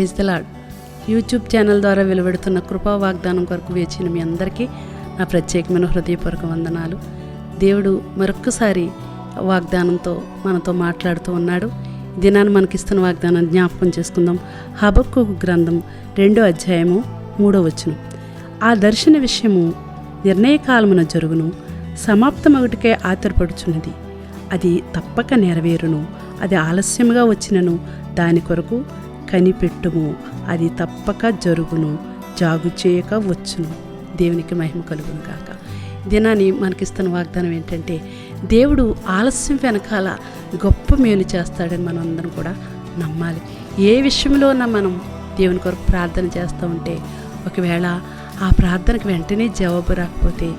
Praise the Lord YouTube channel ద్వారా వెలువడుతున్న కృపా వాగ్దానం కొరకు వేచిన మీ అందరికీ నా ప్రత్యేకమైన హృదయపూర్వక వందనాలు. దేవుడు మరొక్కసారి వాగ్దానంతో మనతో మాట్లాడుతూ ఉన్నాడు. దినాన్ని మనకిస్తున్న వాగ్దానం జ్ఞాపకం చేసుకుందాం. హబక్కు గ్రంథం రెండో అధ్యాయము మూడో వచనం. ఆ దర్శన విషయము నిర్ణయకాలమున జరుగును. సమాప్తమగుటికే ఆతరపడుచున్నది అది తప్పక నెరవేరును. అది ఆలస్యముగా వచ్చినను. దాని కొరకు కనిపెట్టుము. అది తప్పక జరుగును. జాగు చేయక వచ్చును. దేవునికి మహిమ కలుగును కాక దినాన్ని మనకిస్తున్న వాగ్దానం ఏంటంటే దేవుడు ఆలస్యం వెనకాల గొప్ప మేలు చేస్తాడని మనం అందరం కూడా నమ్మాలి. ఏ విషయంలోన మనం దేవుని కొరకు ప్రార్థన చేస్తూ ఉంటే ఒకవేళ ఆ ప్రార్థనకు వెంటనే జవాబు రాకపోతే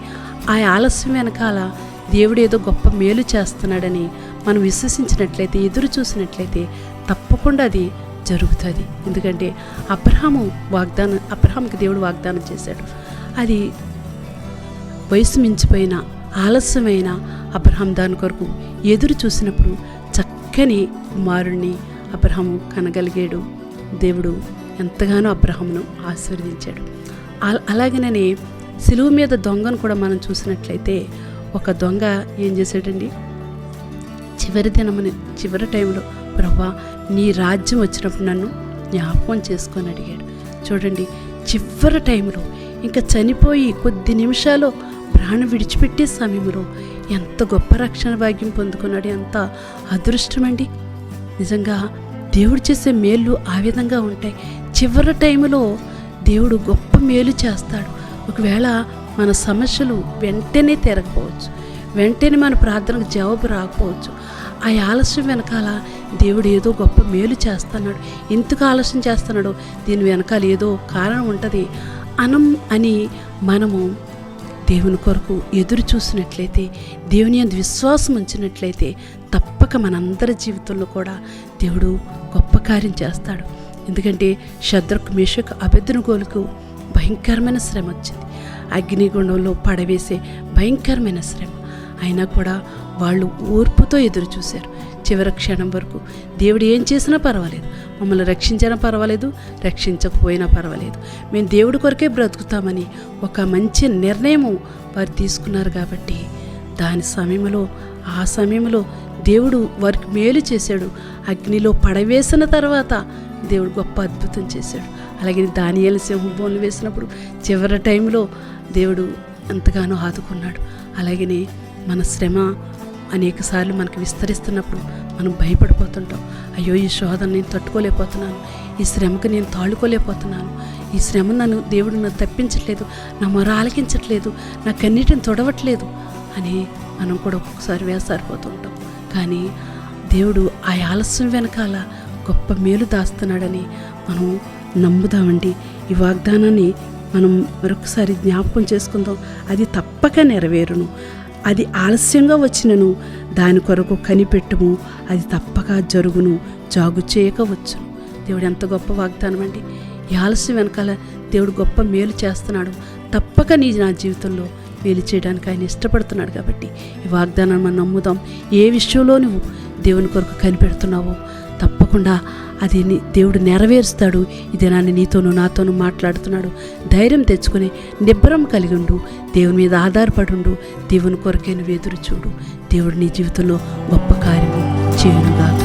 ఆ ఆలస్యం వెనకాల దేవుడు ఏదో గొప్ప మేలు చేస్తున్నాడని మనం విశ్వసించినట్లయితే ఎదురు చూసినట్లయితే తప్పకుండా అది జరుగుతుంది. ఎందుకంటే అబ్రహాము వాగ్దానం అబ్రహాంకి దేవుడు వాగ్దానం చేశాడు. అది వయసు మించిపోయిన ఆలస్యమైన అబ్రహాం దాని కొరకు ఎదురు చూసినప్పుడు చక్కని కుమారుణ్ణి అబ్రహాము కనగలిగాడు. దేవుడు ఎంతగానో అబ్రహామును ఆశీర్వదించాడు. అలాగనే సిలువు మీద దొంగను కూడా మనం చూసినట్లయితే ఒక దొంగ ఏం చేశాడండి? చివరి దినమని చివరి టైంలో ప్రభా నీ రాజ్యం వచ్చినప్పుడు నన్ను జ్ఞాపకం చేసుకొని అడిగాడు. చూడండి చివరి టైంలో ఇంకా చనిపోయి కొద్ది నిమిషాలు ప్రాణం విడిచిపెట్టే సమయంలో ఎంత గొప్ప రక్షణ భాగ్యం పొందుకున్నాడు ఎంత అదృష్టమండి నిజంగా దేవుడు చేసే మేళ్ళు ఆ విధంగా ఉంటాయి. చివరి టైంలో దేవుడు గొప్ప మేలు చేస్తాడు. ఒకవేళ మన సమస్యలు వెంటనే తిరగపోవచ్చు వెంటనే మన ప్రార్థనకు జవాబు రాకపోవచ్చు. ఆ ఆలస్యం వెనకాల దేవుడు ఏదో గొప్ప మేలు చేస్తున్నాడు. ఎందుకు ఆలస్యం చేస్తున్నాడో? దీని వెనకాల ఏదో కారణం ఉంటుంది అనం అని మనము దేవుని కొరకు ఎదురు చూసినట్లయితే దేవుని అందు విశ్వాసం ఉంచినట్లయితే తప్పక మనందరి జీవితంలో కూడా దేవుడు గొప్ప కార్యం చేస్తాడు. ఎందుకంటే శద్రకు మేషకు అభ్యర్థనగోలుకు భయంకరమైన శ్రమ వచ్చింది. అగ్నిగుండంలో పడవేసే భయంకరమైన శ్రమ. అయినా కూడా వాళ్ళు ఓర్పుతో ఎదురు చూశారు. చివరి క్షణం వరకు దేవుడు ఏం చేసినా పర్వాలేదు. మమ్మల్ని రక్షించినా పర్వాలేదు రక్షించకపోయినా పర్వాలేదు. మేము దేవుడి కొరకే బ్రతుకుతామని ఒక మంచి నిర్ణయము వారు తీసుకున్నారు కాబట్టి దాని సమయంలో ఆ సమయంలో దేవుడు వారికి మేలు చేశాడు. అగ్నిలో పడవేసిన తర్వాత దేవుడు గొప్ప అద్భుతం చేశాడు. అలాగే దానియాల సింహభూములు వేసినప్పుడు చివరి టైంలో దేవుడు ఎంతగానో ఆదుకున్నాడు. అలాగనే మన శ్రమ అనేకసార్లు మనకు విస్తరిస్తున్నప్పుడు మనం భయపడిపోతుంటాం. అయ్యో ఈ శోధన నేను తట్టుకోలేకపోతున్నాను. ఈ శ్రమకు నేను తాళుకోలేకపోతున్నాను. ఈ శ్రమ నన్ను దేవుడు నన్ను తప్పించట్లేదు. నా మొర ఆలకించట్లేదు. నా కన్నీటిని తొడవట్లేదు అని మనం కూడా ఒక్కొక్కసారి వేసారిపోతుంటాం. కానీ దేవుడు ఆ ఆలస్యం వెనకాల గొప్ప మేలు దాస్తున్నాడని మనం నమ్ముదామండి. ఈ వాగ్దానాన్ని మనం మరొకసారి జ్ఞాపకం చేసుకుందాం. అది తప్పక నెరవేరును. అది ఆలస్యంగా వచ్చినను. దాని కొరకు కనిపెట్టుము. అది తప్పక జరుగును. జాగు చేయకవచ్చును దేవుడు ఎంత గొప్ప వాగ్దానం అండి. ఈ ఆలస్యం వెనకాల దేవుడు గొప్ప మేలు చేస్తున్నాడు. తప్పక నీ నా జీవితంలో మేలు చేయడానికి ఆయన ఇష్టపడుతున్నాడు కాబట్టి ఈ వాగ్దానాన్ని మనం నమ్ముదాం. ఏ విషయంలో నువ్వు దేవుని కొరకు కనిపెడుతున్నావో తప్పకుండా అది దేవుడు నెరవేరుస్తాడు. ఇది నాన్ని నీతోనూ నాతోనూ మాట్లాడుతున్నాడు. ధైర్యం తెచ్చుకొని నిబ్బరం కలిగి ఉండు. దేవుని మీద ఆధారపడి ఉండు. దేవుని కొరకైన నువ్వు ఎదురు చూడు. దేవుడు నీ జీవితంలో గొప్ప కార్యము చేయనుగాక.